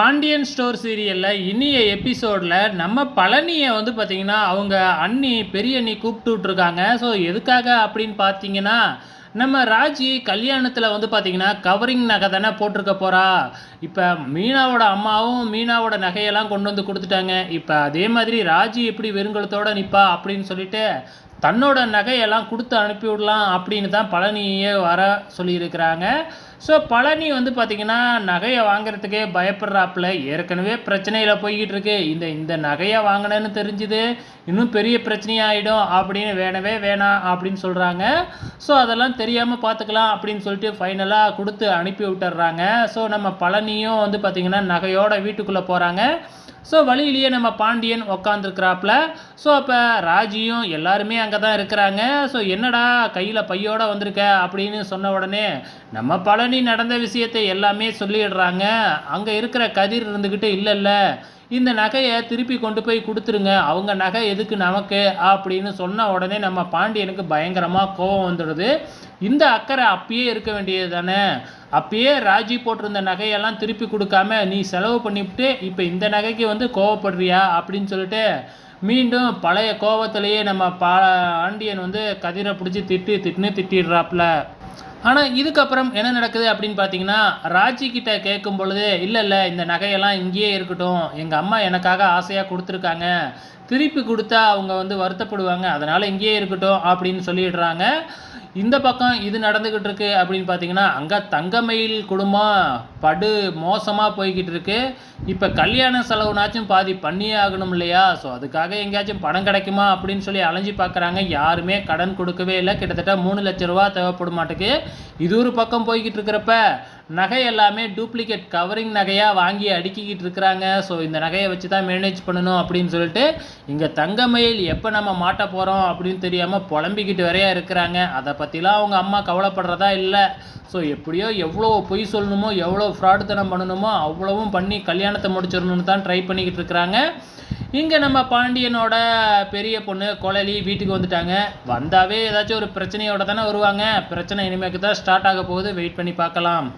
Pandian store சீரியலில் இனிய எபிசோடில் நம்ம பழனியை வந்து பார்த்திங்கன்னா அவங்க அண்ணி பெரிய அண்ணி கூப்பிட்டு விட்ருக்காங்க ஸோ எதுக்காக அப்படின்னு பார்த்தீங்கன்னா நம்ம ராஜி கல்யாணத்தில் வந்து பார்த்திங்கன்னா கவரிங் நகை தானே போட்டிருக்க போகிறா இப்போ மீனாவோட அம்மாவும் மீனாவோட நகையெல்லாம் கொண்டு வந்து கொடுத்துட்டாங்க. இப்போ அதே மாதிரி ராஜி எப்படி வெறுங்கலத்தோடு நிற்பா அப்படின்னு சொல்லிட்டு தன்னோட நகையெல்லாம் கொடுத்து அனுப்பிவிடலாம் அப்படின்னு தான் பழனியே வர சொல்லியிருக்கிறாங்க. ஸோ பழனி வந்து பார்த்திங்கன்னா நகையை வாங்குறதுக்கே பயப்படுறாப்புல. ஏற்கனவே பிரச்சனையில் போய்கிட்டு இருக்கு இந்த இந்த நகையை வாங்கினேன்னு தெரிஞ்சுது. இன்னும் பெரிய பிரச்சனையாகிடும் அப்படின்னு வேணவே வேணாம் அப்படின்னு சொல்கிறாங்க ஸோ அதெல்லாம் தெரியாமல் பார்த்துக்கலாம் அப்படின்னு சொல்லிட்டு ஃபைனலாக கொடுத்து அனுப்பி விட்டுறாங்க ஸோ நம்ம பழனியும் வந்து பார்த்திங்கன்னா நகையோட வீட்டுக்குள்ளே போகிறாங்க ஸோ வழியிலேயே நம்ம பாண்டியன் உக்காந்துருக்குறாப்புல. ஸோ அப்போ ராஜியும் எல்லாருமே அங்கே தான் இருக்கிறாங்க. ஸோ என்னடா கையில் பையோட வந்திருக்க அப்படின்னு சொன்ன உடனே நம்ம பழனி நடந்த விஷயத்தை எல்லாமே சொல்லிடுறாங்க. அங்கே இருக்கிற கதிர் இருந்துக்கிட்டு இல்லை இல்லை இந்த நகையை திருப்பி கொண்டு போய் கொடுத்துருங்க. அவங்க நகை எதுக்கு நமக்கு? அப்படின்னு சொன்ன உடனே நம்ம பாண்டியனுக்கு பயங்கரமாக கோபம் வந்துடுது. இந்த அக்கறை அப்பயே இருக்க வேண்டியது தானே அப்பயே ராஜி போட்டிருந்த நகையெல்லாம் திருப்பி கொடுக்காம நீ செலவு பண்ணிவிட்டு இப்போ இந்த நகைக்கு வந்து கோவப்படுறியா? அப்படின்னு சொல்லிட்டு மீண்டும் பழைய கோவத்திலேயே நம்ம பாண்டியன் வந்து கதிரை பிடிச்சி திட்டு திட்டுன்னு திட்டிடுறாப்புல. ஆனால் இதுக்கப்புறம் என்ன நடக்குது அப்படின்னு பார்த்தீங்கன்னா ராஜி கிட்ட கேட்கும் பொழுது இல்லை இல்லை இந்த நகையெல்லாம் இங்கேயே இருக்கட்டும். எங்கள் அம்மா எனக்காக ஆசையாக கொடுத்துருக்காங்க. திருப்பி கொடுத்தா அவங்க வந்து வருத்தப்படுவாங்க. அதனால் இங்கேயே இருக்கட்டும் அப்படின்னு சொல்லிடுறாங்க. இந்த பக்கம் இது நடந்துக்கிட்டு இருக்கு அப்படின்னு பார்த்தீங்கன்னா அங்கே தங்கமயில் குடும்பம் படு மோசமாக போய்கிட்டு இருக்கு. இப்போ கல்யாண செலவுனாச்சும் பாதி பண்ணியே ஆகணும் இல்லையா? ஸோ அதுக்காக எங்கேயாச்சும் பணம் கிடைக்குமா அப்படின்னு சொல்லி அலைஞ்சு பார்க்குறாங்க. யாருமே கடன் கொடுக்கவே இல்லை. கிட்டத்தட்ட மூணு லட்ச ரூபா தேவைப்படும் மாட்டுக்கு. இது ஒரு பக்கம் போய்கிட்டு இருக்கிறப்ப நகை எல்லாமே டூப்ளிகேட் கவரிங் நகையாக வாங்கி அடுக்கிக்கிட்டு இருக்கிறாங்க. ஸோ இந்த நகையை வச்சு தான் மேனேஜ் பண்ணணும் அப்படின்னு சொல்லிட்டு இங்கே தங்கமயில் எப்போ நம்ம மாட்ட போகிறோம் அப்படின்னு தெரியாமல் புலம்பிக்கிட்டு வரையா இருக்கிறாங்க. அதை பற்றிலாம் அவங்க அம்மா கவலைப்படுறதா இல்லை. ஸோ எப்படியோ எவ்வளோ பொய் சொல்லணுமோ எவ்வளோ ஃப்ராடுத்தனம் பண்ணணுமோ அவ்வளவும் பண்ணி கல்யாணத்தை முடிச்சிடணும்னு தான் ட்ரை பண்ணிக்கிட்டு இருக்கிறாங்க. இங்கே நம்ம பாண்டியனோட பெரிய பொண்ணு கொலலி வீட்டுக்கு வந்துட்டாங்க. வந்தாவே ஏதாச்சும் ஒரு பிரச்சனையோட தானே வருவாங்க. பிரச்சனை இனிமேக்கு தான் ஸ்டார்ட் ஆக போகுது. வெயிட் பண்ணி பார்க்கலாம்.